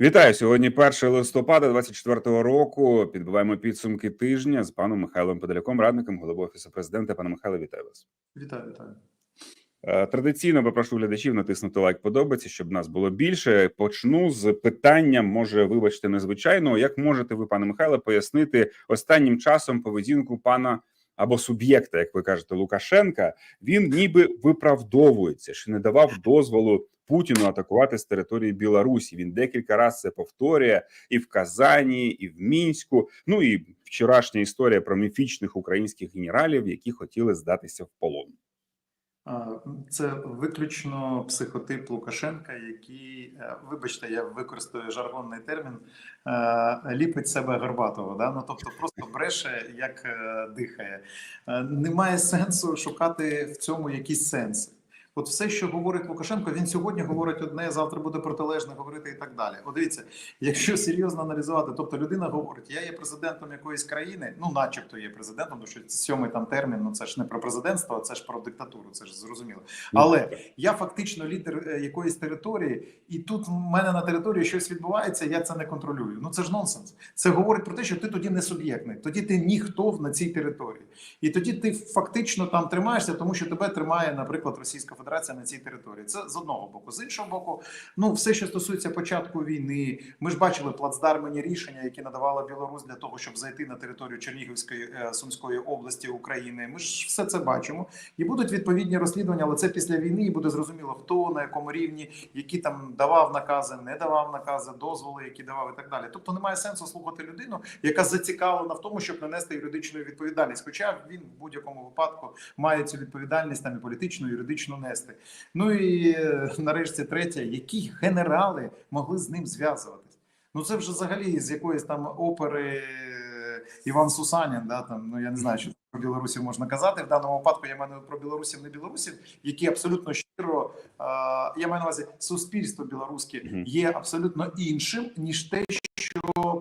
Вітаю сьогодні. 1 листопада 24 року. Підбиваємо підсумки тижня з паном Михайлом Подоляком, радником голови офісу президента. Пане Михайло, вітаю вас. Вітаю, вітаю. Е, Традиційно попрошу глядачів натиснути лайк подобається, щоб нас було більше. Почну з питанням, може, вибачте, незвичайного. Як можете ви, пане Михайло, пояснити останнім часом поведінку пана або суб'єкта, як ви кажете, Лукашенка? Він ніби виправдовується, що не давав дозволу Путіну атакувати з території Білорусі. Він декілька разів це повторює і в Казані, і в Мінську. Ну і вчорашня історія про міфічних українських генералів, які хотіли здатися в полон. Це виключно психотип Лукашенка, який, е, вибачте, я використаю жаргонний термін, е, ліпить себе Горбатого. Да? Ну, тобто просто бреше, як е, дихає. Немає сенсу шукати в цьому якісь сенси. От все, що говорить Лукашенко, він сьогодні говорить одне, завтра буде протилежне говорити і так далі. От дивіться, якщо серйозно аналізувати, тобто людина говорить, я є президентом якоїсь країни, ну начебто є президентом, тому що сьомий там термін, ну це ж не про президентство, а це ж про диктатуру, це ж зрозуміло. Але я фактично лідер е, якоїсь території, і тут в мене на території щось відбувається, я це не контролюю. Ну це ж нонсенс. Це говорить про те, що ти тоді не суб'єктний, тоді ти ніхто на цій території, і тоді ти фактично там тримаєшся, тому що тебе тримає, наприклад, Російська Федерація на цій території. Це з одного боку, з іншого боку, ну все, що стосується початку війни, ми ж бачили плацдармені рішення, які надавала Білорусь для того, щоб зайти на територію Чернігівської е, Сумської області України. Ми ж все це бачимо, і будуть відповідні розслідування, але це після війни і буде зрозуміло, хто на якому рівні, які там давав накази, не давав накази, дозволи, які давав і так далі. Тобто немає сенсу слухати людину, яка зацікавлена в тому, щоб нанести юридичну відповідальність. Хоча він в будь-якому випадку має цю відповідальність там і політичну, і юридичну нести. Ну і е, нарешті третє, які генерали могли з ним зв'язуватись? Ну це вже взагалі з якоїсь там опери е, Іван Сусанін, да там ну я не знаю, що про білорусів можна казати. В даному випадку я маю про білорусів, не білорусів, які абсолютно щиро я маю на увазі суспільство білоруське є абсолютно іншим ніж те, що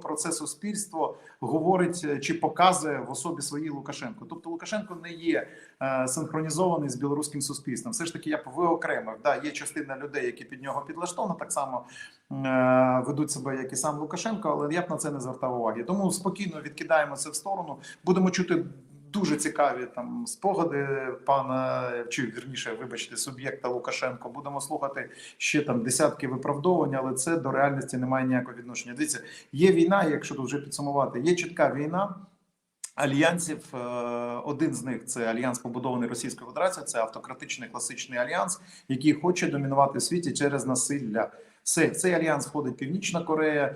про це суспільство говорить е, чи показує в особі своїй Лукашенко. Тобто Лукашенко не є е, синхронізований з білоруським суспільством. Все ж таки, я б виокремив. Да, є частина людей, які під нього підлаштовано, так само е, ведуть себе, як і сам Лукашенко, але я б на це не звертав уваги. Тому спокійно відкидаємо це в сторону. Будемо чути. Дуже цікаві там спогади пана чи вірніше, вибачте, суб'єкта Лукашенко. Будемо слухати ще там десятки виправдовувань, але це до реальності не має ніякого відношення. Дивіться, є війна, якщо тут вже підсумувати, є чітка війна. Альянсів Е, один з них це альянс, побудований Російською Федерацією. Це автократичний класичний альянс, який хоче домінувати в світі через насилля. Все цей альянс входить Північна Корея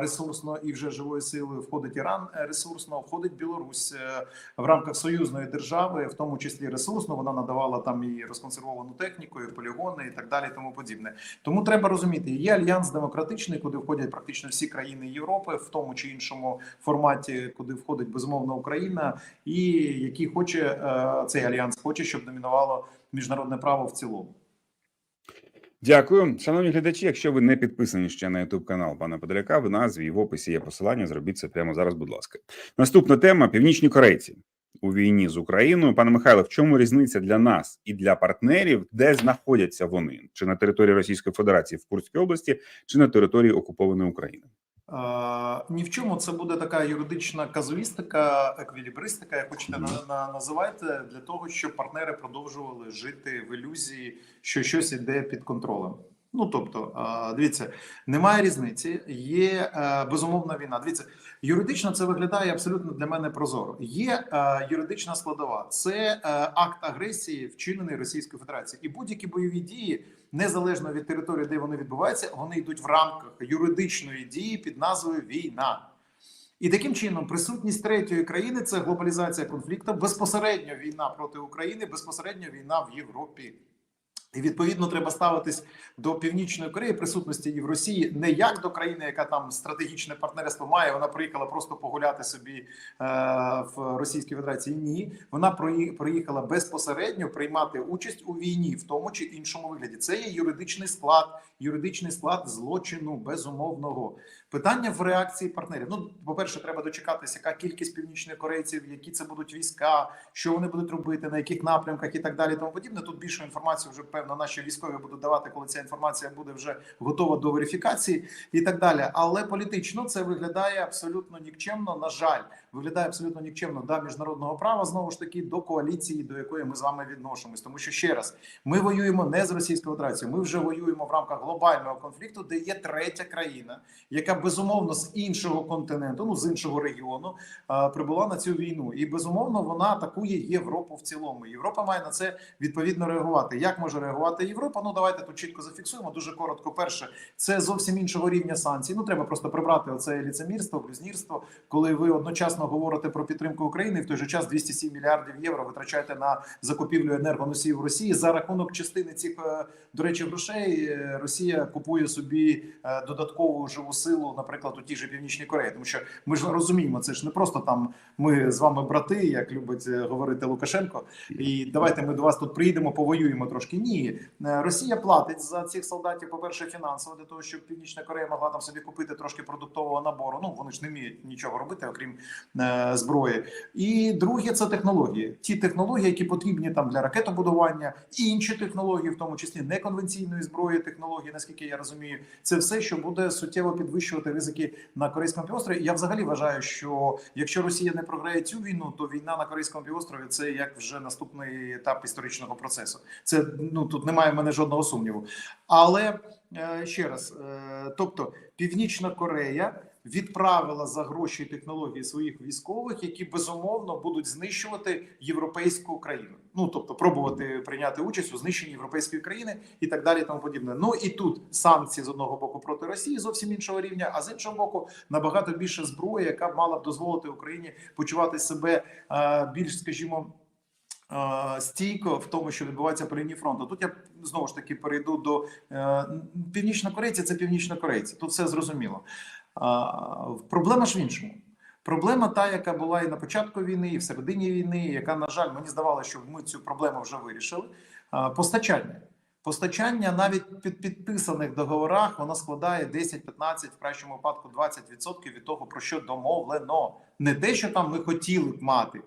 ресурсно і вже живою силою. Входить Іран е, ресурсно, входить Білорусь е, в рамках союзної держави, в тому числі ресурсно. Вона надавала там і розконсервовану техніку, і полігони, і так далі, тому подібне. Тому треба розуміти, є альянс демократичний, куди входять практично всі країни Європи, в тому чи іншому форматі, куди входить безумовно Україна, і який хоче е, цей альянс, хоче, щоб домінувало міжнародне право в цілому. Дякую, шановні глядачі. Якщо ви не підписані ще на youtube канал пана Подоляка, в назві і в описі є посилання. Зробіть це прямо зараз. Будь ласка. Наступна тема: північні корейці у війні з Україною. Пане Михайло, в чому різниця для нас і для партнерів, де знаходяться вони? Чи на території Російської Федерації в Курській області, чи на території окупованої України? Ні в чому це буде така юридична казуїстика, еквілібристика, як хочете на, називайте, для того, щоб партнери продовжували жити в ілюзії, що щось іде під контролем. Ну тобто, дивіться, немає різниці. Є е, безумовна війна. Дивіться, юридично це виглядає абсолютно для мене прозоро. Є е, юридична складова, це е, акт агресії, вчинений Російською Федерацією, і будь-які бойові дії незалежно від території, де вони відбуваються, вони йдуть в рамках юридичної дії під назвою війна. І таким чином присутність третьої країни це глобалізація конфлікту, безпосередньо війна проти України, безпосередньо війна в Європі. І відповідно треба ставитись до північної Кореї присутності і в Росії не як до країни, яка там стратегічне партнерство має. Вона приїхала просто погуляти собі е, в Російській Федерації. Ні, вона приїхала безпосередньо приймати участь у війні в тому чи іншому вигляді. Це є юридичний склад, юридичний склад злочину безумовного. Питання в реакції партнерів. Ну, по-перше, треба дочекатися, яка кількість північних корейців, які це будуть війська, що вони будуть робити, на яких напрямках і так далі. Тому подібне. Тут більшу інформацію вже певно наші військові будуть давати, коли ця інформація буде вже готова до верифікації і так далі. Але політично це виглядає абсолютно нікчемно. На жаль, виглядає абсолютно нікчемно до міжнародного права знову ж таки до коаліції, до якої ми з вами відносимось. Тому що ще раз ми воюємо не з Російською Федерацією, ми вже воюємо в рамках глобального конфлікту, де є третя країна, яка безумовно з іншого континенту, ну з іншого регіону, прибула на цю війну, і безумовно вона атакує Європу в цілому. Європа має на це відповідно реагувати. Як може реагувати Європа? Ну давайте тут чітко зафіксуємо. Дуже коротко. Перше, це зовсім іншого рівня санкцій. Ну треба просто прибрати оце ліцемірство, блюзнірство, коли ви одночасно говорите про підтримку України, і в той же час 207 мільярдів євро витрачаєте на закупівлю енергоносіїв Росії за рахунок частини цих е, до речі грошей. е, Росія купує собі е, додаткову живу силу, наприклад, у тій же північній Кореї, тому що ми ж розуміємо, це ж не просто там ми з вами брати, як любить е, говорити Лукашенко. І давайте ми до вас тут приїдемо, повоюємо трошки. Ні, Е, Росія платить за цих солдатів. По перше, фінансово для того, щоб Північна Корея могла там собі купити трошки продуктового набору. Ну вони ж не вміють нічого робити, окрім е, зброї. І друге, це технології. Ті технології, які потрібні там для ракетобудування, і інші технології, в тому числі неконвенційної зброї, технології, наскільки я розумію, це все, що буде суттєво підвищувати ризики на корейському півострові. Я взагалі вважаю, що якщо Росія не програє цю війну, то війна на корейському півострові це як вже наступний етап історичного процесу. Це ну тут немає в мене жодного сумніву. Але е, ще раз, е, тобто Північна Корея відправила за гроші і технології своїх військових, які безумовно будуть знищувати європейську країну. Ну тобто, пробувати прийняти участь у знищенні європейської країни і так далі. і Тому подібне. Ну і тут санкції з одного боку проти Росії зовсім іншого рівня, а з іншого боку, набагато більше зброї, яка б мала б дозволити Україні почувати себе е, більш, скажімо. е, Стійко в тому, що відбувається по лінії фронту. Тут я знову ж таки перейду до е, північнокорейці. Це північнокорейці. Тут все зрозуміло. Проблема ж в іншому. Проблема та, яка була і на початку війни, і в середині війни, яка, на жаль, мені здавалося, що ми цю проблему вже вирішили. Постачання. Постачання навіть під підписаних договорах воно складає 10-15, в кращому випадку 20% від того, про що домовлено. Не те, що там ми хотіли б мати.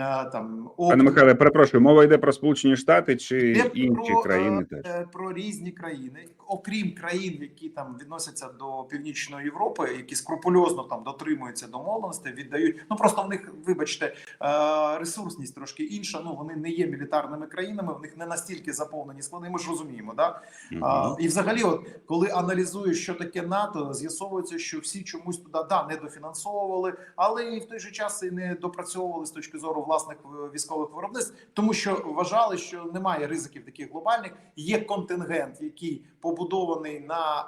А, Там Пане Михайле, перепрошую, мова йде про Сполучені Штати чи Йде інші про, країни е, теж. е, про різні країни, окрім країн, які там відносяться до північної Європи, які скрупульозно там дотримуються домовленостей, віддають. Ну просто в них, вибачте, е, ресурсність трошки інша. Ну вони не є мілітарними країнами, в них не настільки заповнені склади. Ми ж розуміємо, да Мгм. і взагалі, от коли аналізуєш, що таке НАТО, з'ясовується, що всі чомусь туди да не дофінансовували, але і в той же час і не допрацьовували з точки зору власних е, військових виробництв, тому що вважали, що немає ризиків таких глобальних. Є контингент, який побудований на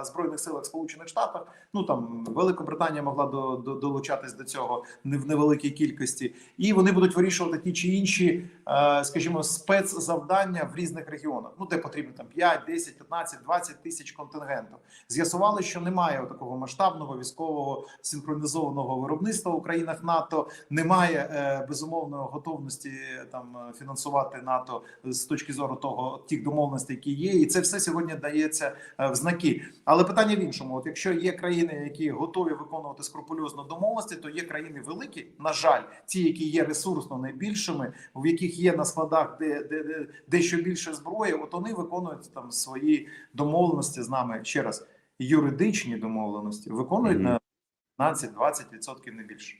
е, збройних силах Сполучених Штатів. Ну там Великобританія могла до, до долучатись до цього не в невеликій кількості, і вони будуть вирішувати ті чи інші, е, скажімо, спецзавдання в різних регіонах. Ну де потрібно там 5, 10, 15, 20 тисяч контингенту. З'ясували, що немає такого масштабного військового синхронізованого виробництва у країнах НАТО. Немає е, безумовно готовності там е, фінансувати НАТО з точки зору того тих домовленостей, які є, і це все сьогодні дається е, в знаки. Але питання в іншому: от якщо є країни, які готові виконувати скрупульозно домовленості, то є країни великі, на жаль, ті, які є ресурсно найбільшими, в яких є на складах де, де, де дещо більше зброї, от вони виконують там свої домовленості з нами ще раз. Юридичні домовленості виконують Мгм. на 15-20% не більше.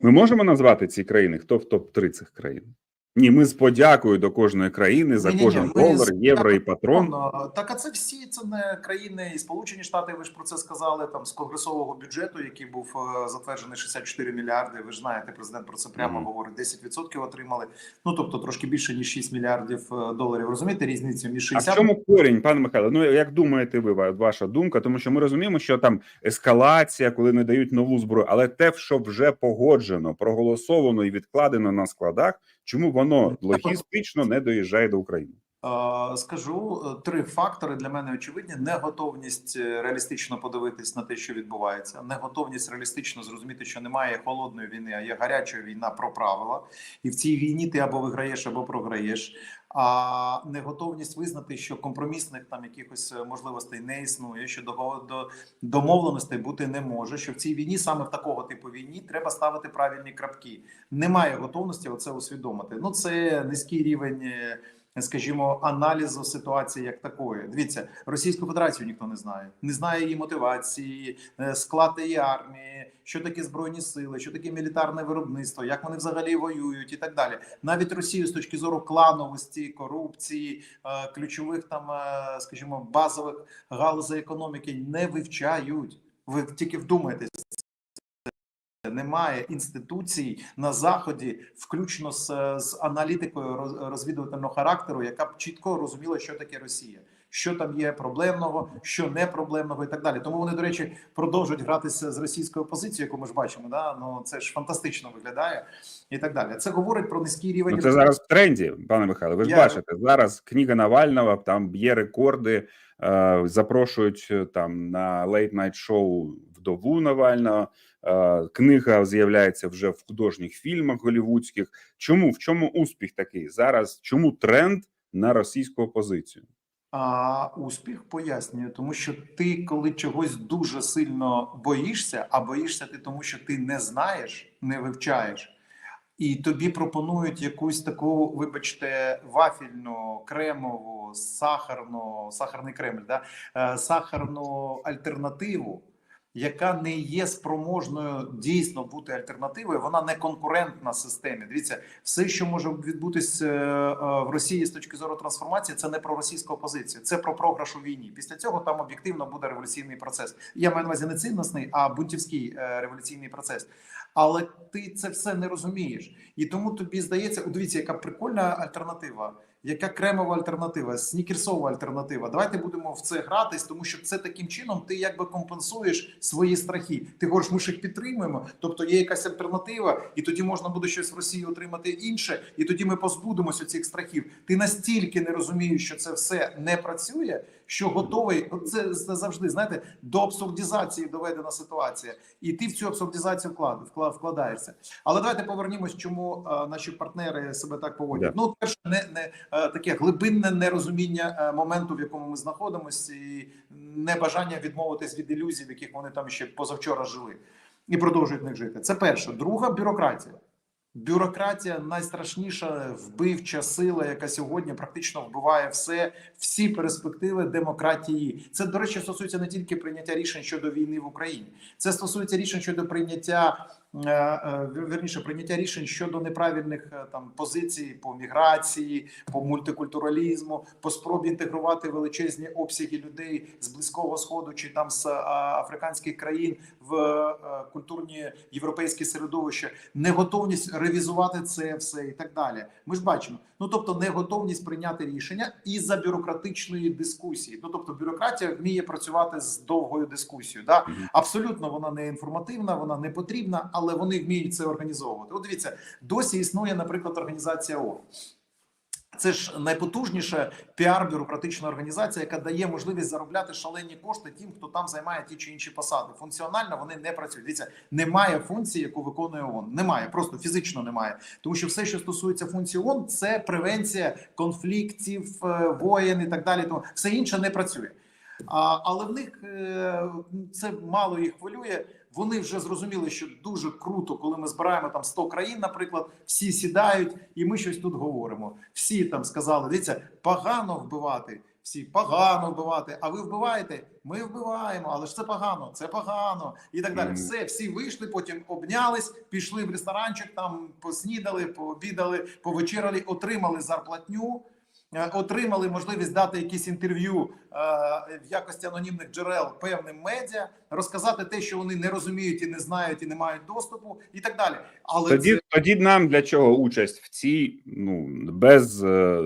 Ми можемо назвати ці країни? Хто в топ 3 цих країн? Ні, ми з подякою до кожної країни за Ні-ні-ні, кожен ми долар, з- євро і так, патрон. Ну, Так, а це всі це не країни і Сполучені Штати. Ви ж про це сказали там з конгресового бюджету, який був е, затверджений 64 мільярди. Ви ж знаєте, президент про це прямо Мгм. говорить. 10% отримали. Ну тобто трошки більше ніж 6 мільярдів е, доларів. Розумієте різницю між А в чому корінь, пане Михайло? Ну як думаєте ви, ваша думка? Тому що ми розуміємо, що там ескалація, коли не дають нову зброю, але те, що вже погоджено, проголосовано і відкладено на складах, чому воно логістично не доїжджає до України? Е, Скажу е, три фактори для мене очевидні: неготовність е, реалістично подивитись на те, що відбувається, неготовність реалістично зрозуміти, що немає холодної війни, а є гаряча війна про правила, і в цій війні ти або виграєш, або програєш. А неготовність визнати, що компромісних там якихось е, можливостей не існує, що до домовленостей бути не може. Що в цій війні, саме в такого типу війні, треба ставити правильні крапки. Немає готовності оце усвідомити. Ну це низький рівень. Скажімо, аналізу ситуації як такої. Дивіться, Російську Федерацію ніхто не знає, не знає її мотивації, е, склад її армії, що таке збройні сили, що таке мілітарне виробництво, як вони взагалі воюють, і так далі. Навіть Росію з точки зору клановості, корупції, е, ключових там, е, скажімо, базових галузей економіки не вивчають. Ви тільки вдумайтесь. Немає інституцій на заході, включно з, з аналітикою роз- розвідувального характеру, яка б чітко розуміла, що таке Росія, що там є проблемного, що не проблемного, і так далі. Тому вони, до речі, продовжують гратися з російською опозицією, яку ми ж бачимо. Да? Ну це ж фантастично виглядає, і так далі. Це говорить про низький рівень. Ну, це зараз в тренді, пане Михайло. Ви ж Я- бачите, зараз книга Навального там б'є рекорди, е, запрошують е, там на лейт-найт шоу вдову Навального. Е, книга з'являється вже в художніх фільмах голівудських. Чому в чому успіх такий зараз? Чому тренд на російську опозицію? А успіх пояснює, тому що ти, коли чогось дуже сильно боїшся, а боїшся ти тому, що ти не знаєш, не вивчаєш, і тобі пропонують якусь таку, вибачте, вафільну, кремову, сахарну, сахарний кремль, да? е, сахарну альтернативу. Яка не є спроможною дійсно бути альтернативою, вона не конкурентна системі. Дивіться, все, що може відбутись е, е, в Росії з точки зору трансформації, це не про російську опозицію, це про програш у війні. Після цього там об'єктивно буде революційний процес. Я маю на увазі не цінностний, а бунтівський е, революційний процес. Але ти це все не розумієш, і тому тобі здається, о, дивіться, яка прикольна альтернатива. Яка кремова альтернатива, снікерсова альтернатива? Давайте будемо в це гратись, тому що це таким чином ти якби компенсуєш свої страхи. Ти говориш, ми ж їх підтримуємо. Тобто є якась альтернатива, і тоді можна буде щось в Росії отримати інше, і тоді ми позбудемося цих страхів. Ти настільки не розумієш, що це все не працює, що готовий. От Це, завжди знаєте до абсурдізації доведена ситуація, і ти в цю абсурдізацію вклад, вклад, вкладаєшся. Але давайте повернімось, чому е, наші партнери себе так поводять. Да. Ну, перше, не, не е, таке глибинне нерозуміння е, моменту, в якому ми знаходимося, і небажання відмовитись від ілюзій, в яких вони там ще позавчора жили, і продовжують в них жити. Це перше. Друга бюрократія. Бюрократія найстрашніша вбивча сила, яка сьогодні практично вбиває все, всі перспективи демократії. Це, до речі, стосується не тільки прийняття рішень щодо війни в Україні, це стосується рішень щодо прийняття е, е, прийняття рішень щодо неправильних е, там позицій по міграції, по мультикультуралізму, по спробі інтегрувати величезні обсяги людей з близького сходу чи там з африканських країн в культурні європейські середовища, неготовність ревізувати це все і так далі. Ми ж бачимо. Ну тобто, неготовність прийняти рішення і за бюрократичної дискусії. Ну тобто, бюрократія вміє працювати з довгою дискусією. Да? Абсолютно вона не інформативна, вона не потрібна, але вони вміють це організовувати. От дивіться, досі існує, наприклад, організація ООН. Це ж найпотужніша піар-бюрократична організація, яка дає можливість заробляти шалені кошти тим, хто там займає ті чи інші посади. Функціонально вони не працюють. Дивіться, немає функції, яку виконує ООН. Немає, просто фізично немає. Тому що все, що стосується функції ООН, це превенція конфліктів, е, воєн і так далі. Тому все інше не працює. А, але в них е, це мало їх хвилює. Вони вже зрозуміли, що дуже круто, коли ми збираємо там 100 країн, наприклад, всі сідають, і ми щось тут говоримо. Всі там сказали: дивіться, погано вбивати. Всі погано вбивати. А ви вбиваєте? Ми вбиваємо, але ж це погано, це погано і так далі. Мгм. Все, всі вийшли, потім обнялись, пішли в ресторанчик, там поснідали, пообідали, повечеряли, отримали зарплатню. Е, Отримали можливість дати якісь інтерв'ю е, в якості анонімних джерел певним медіа, розказати те, що вони не розуміють і не знають, і не мають доступу, і так далі. Але Тоді це тоді нам для чого участь в цій ну без е,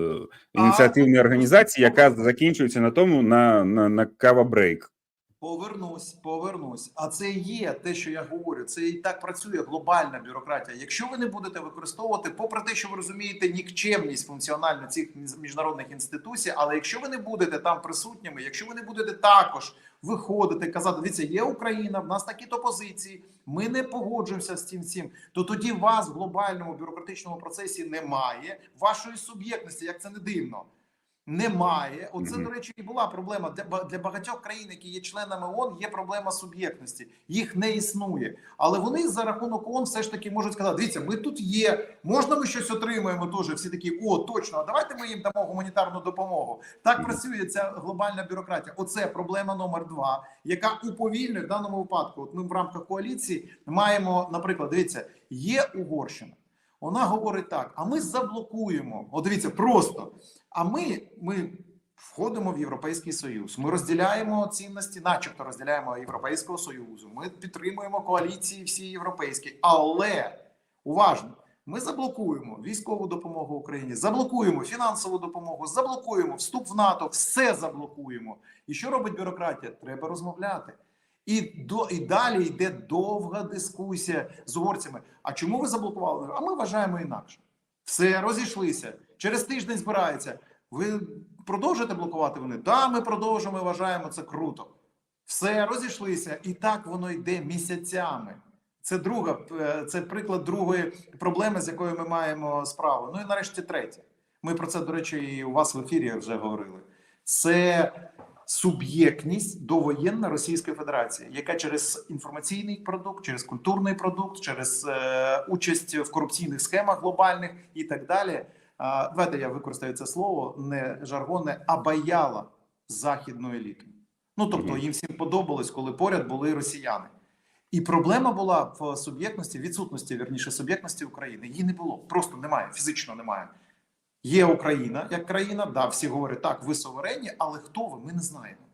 ініціативної організації, яка закінчується на тому на, на, на кава брейк. Повернусь, повернусь. А це є те, що я говорю. Це і так працює глобальна бюрократія. Якщо ви не будете використовувати, попри те, що ви розумієте нікчемність функціонально цих між- міжнародних інституцій, але якщо ви не будете там присутніми, якщо ви не будете також виходити, казати, дивіться, є Україна, в нас такі то позиції, ми не погоджуємося з цим всім, то тоді вас в глобальному бюрократичному процесі немає вашої суб'єктності, як це не дивно. Немає. Оце, Мгм. до речі, і була проблема для, багатьох країн, які є членами ООН, є проблема суб'єктності. Їх не існує. Але вони за рахунок ООН все ж таки можуть сказати: дивіться, ми тут є, можна ми щось отримаємо теж. Всі такі, о, точно, а давайте ми їм дамо гуманітарну допомогу. Так Мгм. працює ця глобальна бюрократія. Оце проблема номер два, яка уповільнює в даному випадку. От ми в рамках коаліції маємо, наприклад, дивіться, є Угорщина. Вона говорить так: а ми заблокуємо. От дивіться, просто. А ми, ми входимо в Європейський Союз. Ми розділяємо цінності, начебто розділяємо Європейського Союзу. Ми підтримуємо коаліції всі європейські. Але уважно, ми заблокуємо військову допомогу Україні, заблокуємо фінансову допомогу, заблокуємо вступ в НАТО, все заблокуємо. І що робить бюрократія? Треба розмовляти. І до і далі йде довга дискусія з угорцями. А чому ви заблокували? А ми вважаємо інакше. Все розійшлися. Через тиждень збирається. Ви продовжуєте блокувати вони? Так, ми продовжуємо. Вважаємо це круто. Все розійшлися, і так воно йде місяцями. Це друга, е, це приклад другої проблеми, з якою ми маємо справу. Ну і нарешті третє. Ми про це, до речі, і у вас в ефірі вже говорили. Це суб'єктність довоєнна Російської Федерації, яка через інформаційний продукт, через культурний продукт, через е, участь в корупційних схемах глобальних і так далі. Давайте я використаю це слово не жаргонне, а баяла західну еліту. Ну тобто їм всім подобалось, коли поряд були росіяни. І проблема була в суб'єктності, відсутності вірніше суб'єктності України. Її не було, просто немає, фізично немає. Є Україна як країна, да, всі говорять, так, ви суверенні, але хто ви? Ми не знаємо.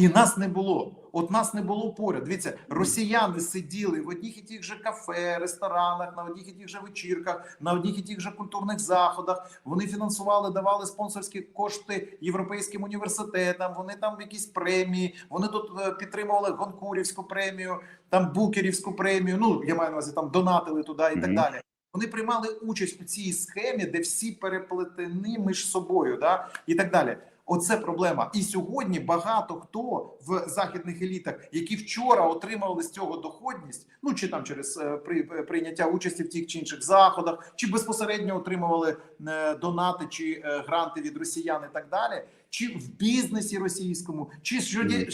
І нас не було. От нас не було поряд. Дивіться, росіяни сиділи в одних і тих же кафе, ресторанах, на одних і тих же вечірках, на одних і тих же культурних заходах. Вони фінансували, давали спонсорські кошти європейським університетам. Вони там якісь премії. Вони тут е, підтримували Гонкурівську премію, там Букерівську премію. Ну я маю на увазі там донатили туди і так далі. Вони приймали участь у цій схемі, де всі переплетені між собою, да і так далі. Оце проблема. І сьогодні багато хто в західних елітах, які вчора отримували з цього доходність, ну чи там через е, при, прийняття участі в тих чи інших заходах, чи безпосередньо отримували е, донати чи е, гранти від росіян і так далі, чи в бізнесі російському, чи щодня.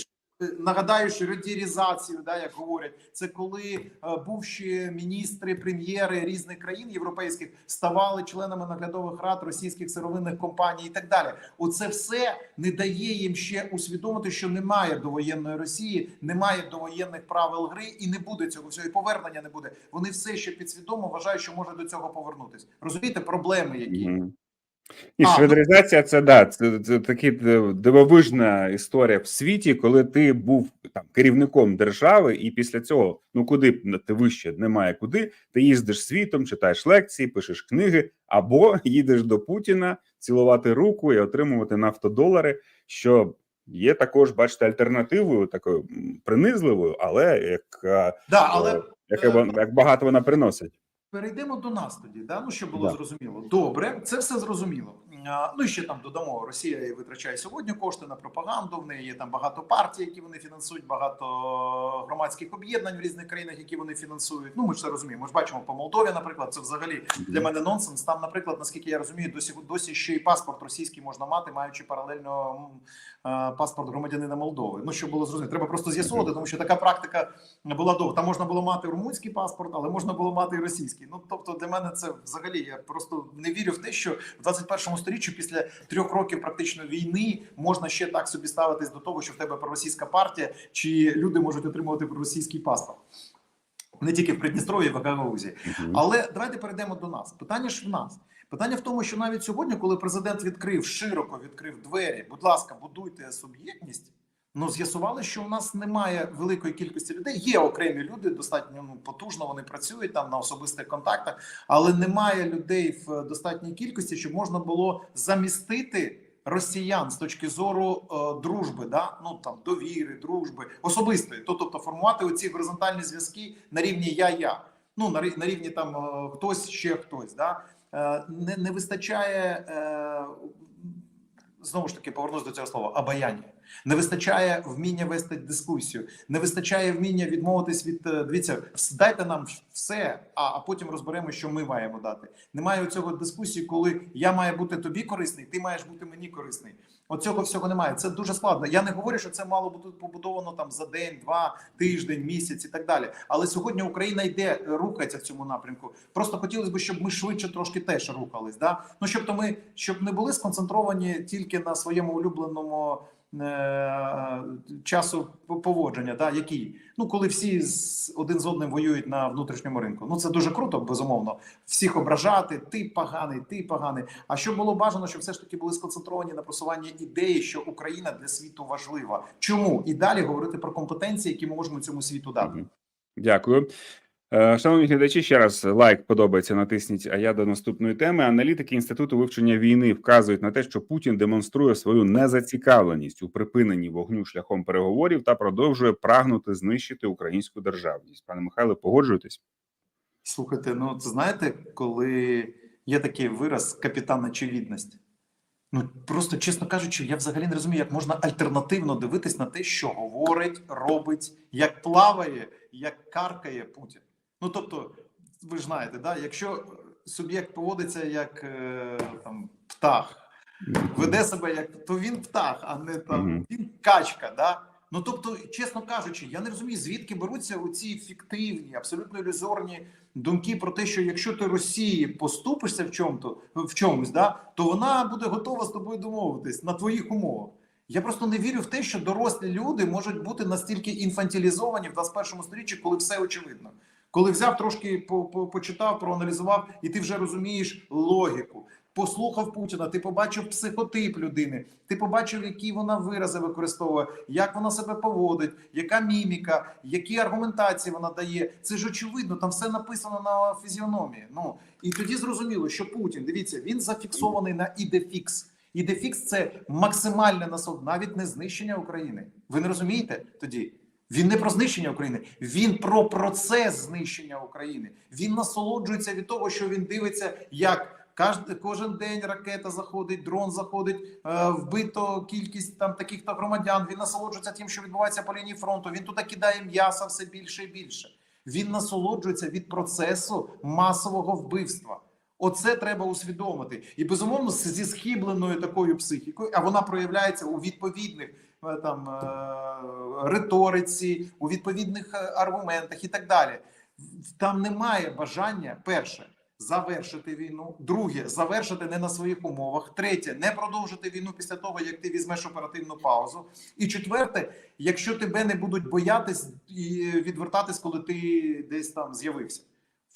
Нагадаю, що радірізацію, да, як говорять, це коли е, бувші міністри, прем'єри різних країн європейських ставали членами наглядових рад російських сировинних компаній і так далі. Оце все не дає їм ще усвідомити, що немає довоєнної Росії, немає довоєнних правил гри, і не буде цього всього, і повернення не буде. Вони все ще підсвідомо вважають, що може до цього повернутись. Розумієте, проблеми які. І А, ну- це да, це, це такі д- дивовижна історія в світі, коли ти був там керівником держави, і після цього, ну куди б ти вище немає куди. Ти їздиш світом, читаєш лекції, пишеш книги, або їдеш до Путіна цілувати руку і отримувати нафтодолари, що є також, бачите, альтернативою такою принизливою, але яка да, але е, яка як багато вона приносить. Перейдемо до нас тоді, да? ну щоб було Да. зрозуміло. Добре, це все зрозуміло. А, Ну і ще там додамо, Росія витрачає сьогодні кошти на пропаганду. В неї є там багато партій, які вони фінансують, багато громадських об'єднань в різних країнах, які вони фінансують. Ну ми ж це розуміємо. Ми ж бачимо по Молдові, наприклад, це взагалі для мене нонсенс. Там, наприклад, наскільки я розумію, досі досі ще й паспорт російський можна мати, маючи паралельно е, паспорт громадянина Молдови. Ну щоб було зрозуміло, треба просто з'ясувати, тому що така практика була довго. Там можна було мати румунський паспорт, але можна було мати і російський. Ну тобто, для мене це взагалі я просто не вірю в те, що в 21 сторіччі після трьох років практично війни можна ще так собі ставитись до того, що в тебе проросійська партія, чи люди можуть отримувати проросійський паспорт. Не тільки в Придністрові, в Гагаузі. Мгм. Але давайте перейдемо до нас. Питання ж в нас. Питання в тому, що навіть сьогодні, коли президент відкрив широко відкрив двері, будь ласка, будуйте суб'єктність. Ну, з'ясували, що у нас немає великої кількості людей. Є окремі люди, достатньо ну, потужно вони працюють там на особистих контактах, але немає людей в достатній кількості, щоб можна було замістити росіян з точки зору е, дружби, да? ну там довіри, дружби, особистої, то тобто формувати оці горизонтальні зв'язки на рівні я-я. Ну на рівні там е, хтось ще хтось. Да? Е, не, не вистачає е, знову ж таки повернусь до цього слова обаяння. Не вистачає вміння вести дискусію, не вистачає вміння відмовитись від е, дивіться, дайте нам все, а, а потім розберемо, що ми маємо дати. Немає цього дискусії, коли я маю бути тобі корисний, ти маєш бути мені корисний. Оцього всього немає. Це дуже складно. Я не говорю, що це мало бути побудовано там за день, два, тиждень, місяць і так далі. Але сьогодні Україна йде, е, рухається в цьому напрямку. Просто хотілося б, щоб ми швидше трошки теж рухались. Да? Ну щоб то ми щоб не були сконцентровані тільки на своєму улюбленому часу поводження, да, який ну коли всі з один з одним воюють на внутрішньому ринку. Ну це дуже круто, безумовно. Всіх ображати, ти поганий, ти поганий. А що було бажано, щоб все ж таки були сконцентровані на просуванні ідеї, що Україна для світу важлива. Чому і далі говорити про компетенції, які ми можемо цьому світу дати. Дякую. Е, Шановні глядачі, ще раз лайк подобається. Натисніть. А я до наступної теми. Аналітики інституту вивчення війни вказують на те, що Путін демонструє свою незацікавленість у припиненні вогню шляхом переговорів та продовжує прагнути знищити українську державність. Пане Михайле, погоджуєтесь? Слухайте, ну це знаєте, коли є такий вираз капітан очевидність. Ну просто чесно кажучи, я взагалі не розумію, як можна альтернативно дивитись на те, що говорить, робить, як плаває, як каркає Путін. Ну тобто, ви ж знаєте, да, якщо суб'єкт поводиться як е, там птах, веде себе як то він птах, а не там він качка. Да? Ну тобто, чесно кажучи, я не розумію, звідки беруться оці фіктивні, абсолютно ілюзорні думки про те, що якщо ти Росії поступишся в чому-то в чомусь, да, то вона буде готова з тобою домовитись на твоїх умовах. Я просто не вірю в те, що дорослі люди можуть бути настільки інфантилізовані в 21 сторіччі, коли все очевидно. Коли взяв трошки по, по, почитав, проаналізував, і ти вже розумієш логіку. Послухав Путіна, ти побачив психотип людини, ти побачив, які вона вирази використовує, як вона себе поводить, яка міміка, які аргументації вона дає. Це ж очевидно, там все написано на фізіономії. Ну і тоді зрозуміло, що Путін, дивіться, він зафіксований на ідефікс. Ідефікс це максимальне насолод, навіть не знищення України. Ви не розумієте тоді? Він не про знищення України, він про процес знищення України. Він насолоджується від того, що він дивиться, як Кожен, день ракета заходить, дрон заходить, е, вбито кількість там таких то громадян. Він насолоджується тим, що відбувається по лінії фронту. Він туди кидає м'яса все більше і більше. Він насолоджується від процесу масового вбивства. Оце треба усвідомити, і безумовно зі схибленою такою психікою, а вона проявляється у відповідних е, там е, риториці, у відповідних е, аргументах і так далі. Там немає бажання перше завершити війну. Друге, завершити не на своїх умовах. Третє, не продовжити війну після того, як ти візьмеш оперативну паузу. І четверте, якщо тебе не будуть боятись і відвертатись, коли ти десь там з'явився.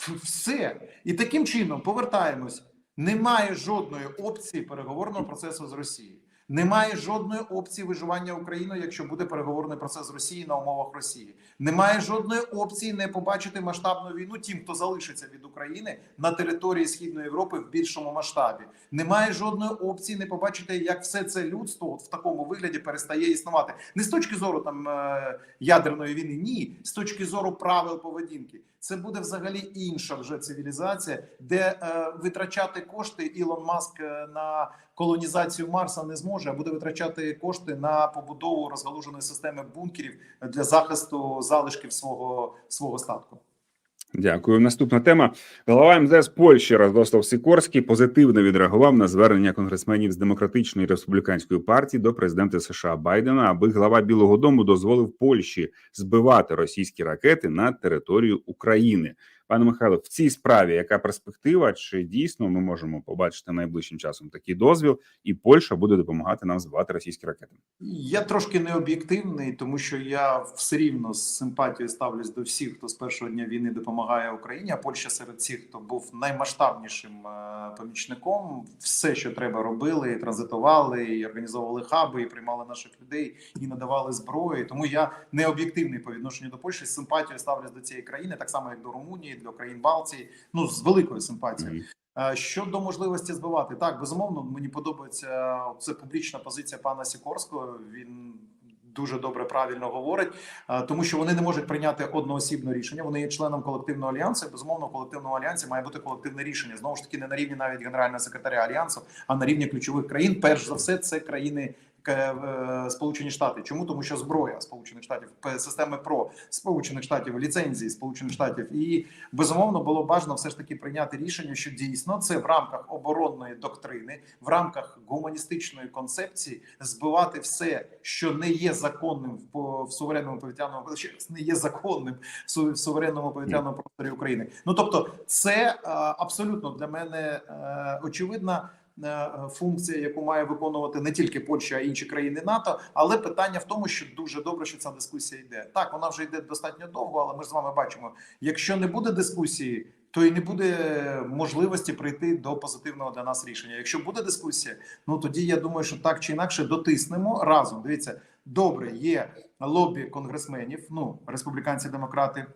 Все. І таким чином повертаємось. Немає жодної опції переговорного процесу з Росією. Немає жодної опції виживання України, якщо буде переговорний процес Росії на умовах Росії. Немає жодної опції не побачити масштабну війну тим, хто залишиться від України на території Східної Європи в більшому масштабі. Немає жодної опції не побачити, як все це людство от в такому вигляді перестає існувати. Не з точки зору там е, ядерної війни, ні, з точки зору правил поведінки. Це буде взагалі інша вже цивілізація, де е, витрачати кошти Ілон Маск е, на колонізацію Марса не зможе, а буде витрачати кошти на побудову розгалуженої системи бункерів для захисту залишків свого свого статку. Дякую. Наступна тема. Голова МЗС Польщі Радослав Сікорський позитивно відреагував на звернення конгресменів з демократичної республіканської партії до президента США Байдена, аби глава Білого Дому дозволив Польщі збивати російські ракети на територію України. Пане Михайло, в цій справі яка перспектива? Чи дійсно ми можемо побачити найближчим часом такий дозвіл, і Польща буде допомагати нам збивати російські ракети? Я трошки не об'єктивний, тому що я все рівно з симпатією ставлюсь до всіх, хто з першого дня війни допомагає Україні. А Польща серед всіх, хто був наймасштабнішим е, помічником, все, що треба, робили, і транзитували, і організовували хаби, і приймали наших людей, і надавали зброю. Тому я не об'єктивний по відношенню до Польщі. З симпатією ставлюсь до цієї країни, так само як до Румунії, для країн Балтії. Ну з великою симпатією. Е, Щодо можливості збивати, так безумовно, мені подобається це публічна позиція пана Сікорського. Він дуже добре правильно говорить, е, тому що вони не можуть прийняти одноосібне рішення. Вони є членом колективного альянсу. і, Безумовно, в колективному альянсі має бути колективне рішення. Знову ж таки, не на рівні навіть генерального секретаря альянсу, а на рівні ключових країн. Перш за все, це країни Сполучені Штати. Чому тому, що зброя Сполучених Штатів, системи ПРО Сполучених Штатів, ліцензії Сполучених Штатів, і безумовно було бажано все ж таки прийняти рішення, що дійсно це в рамках оборонної доктрини, в рамках гуманістичної концепції збивати все, що не є законним в, в суверенному повітряному не є законним в су- суверенному повітряному просторі України. Ну тобто, це е, абсолютно для мене е, очевидна. Е, Функція, яку має виконувати не тільки Польща, а й інші країни НАТО, але питання в тому, що дуже добре, що ця дискусія йде. Так, вона вже йде достатньо довго, але ми ж з вами бачимо, якщо не буде дискусії, то і не буде можливості прийти до позитивного для нас рішення. Якщо буде дискусія, ну тоді я думаю, що так чи інакше дотиснемо разом. Дивіться, добре, є лобі конгресменів, ну республіканці, демократи.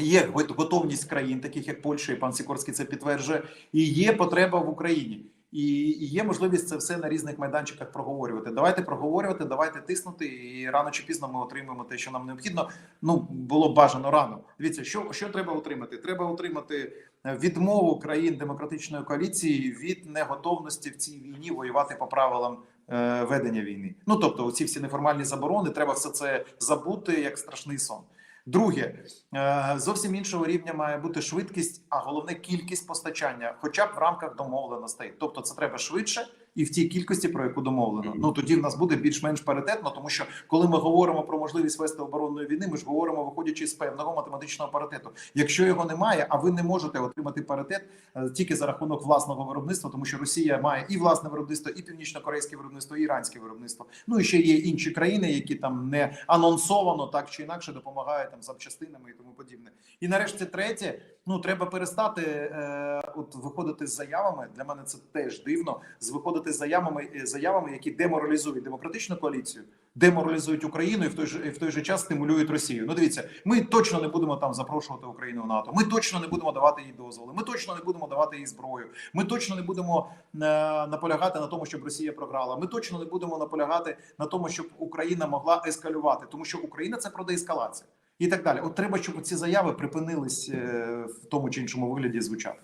Є готовність країн, таких як Польща, і пан Сікорський це підтверджує, і є потреба в Україні. І і є можливість це все на різних майданчиках проговорювати. Давайте проговорювати, давайте тиснути, і рано чи пізно ми отримаємо те, що нам необхідно. Ну було б бажано рано. Дивіться, що, що треба отримати? Треба отримати е, відмову країн демократичної коаліції від неготовності в цій війні воювати по правилам е, ведення війни. Ну тобто, оці всі неформальні заборони, треба все це забути як страшний сон. Друге, е, зовсім іншого рівня має бути швидкість, а головне кількість постачання, хоча б в рамках домовленостей. Тобто, це треба швидше і в тій кількості, про яку домовлено. Ну тоді в нас буде більш-менш паритетно, тому що коли ми говоримо про можливість вести оборонної війни, ми ж говоримо виходячи з певного математичного паритету. Якщо його немає, а ви не можете отримати паритет е, тільки за рахунок власного виробництва, тому що Росія має і власне виробництво, і північно-корейське виробництво, і іранське виробництво. Ну і ще є інші країни, які там не анонсовано так чи інакше допомагають там запчастинами і тому подібне. І нарешті третє, ну треба перестати е, от виходити з заявами. Для мене це теж дивно. З виходити з заявами, е, заявами, які деморалізують демократичну коаліцію, деморалізують Україну і в той же і в той же час стимулюють Росію. Ну дивіться, ми точно не будемо там запрошувати Україну в НАТО. Ми точно не будемо давати їй дозволи. Ми точно не будемо давати їй зброю. Ми точно не будемо е, наполягати на тому, щоб Росія програла. Ми точно не будемо наполягати на тому, щоб Україна могла ескалювати, тому що Україна це про деескалацію. І так далі, от треба, щоб ці заяви припинились е, в тому чи іншому вигляді звучати.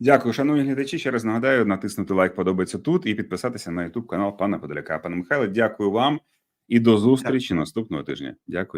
Дякую, шановні глядачі. Ще раз нагадаю, натиснути лайк подобається тут і підписатися на Ютуб канал пана Подоляка. Пане Михайле, дякую вам і до зустрічі наступного тижня. Дякую.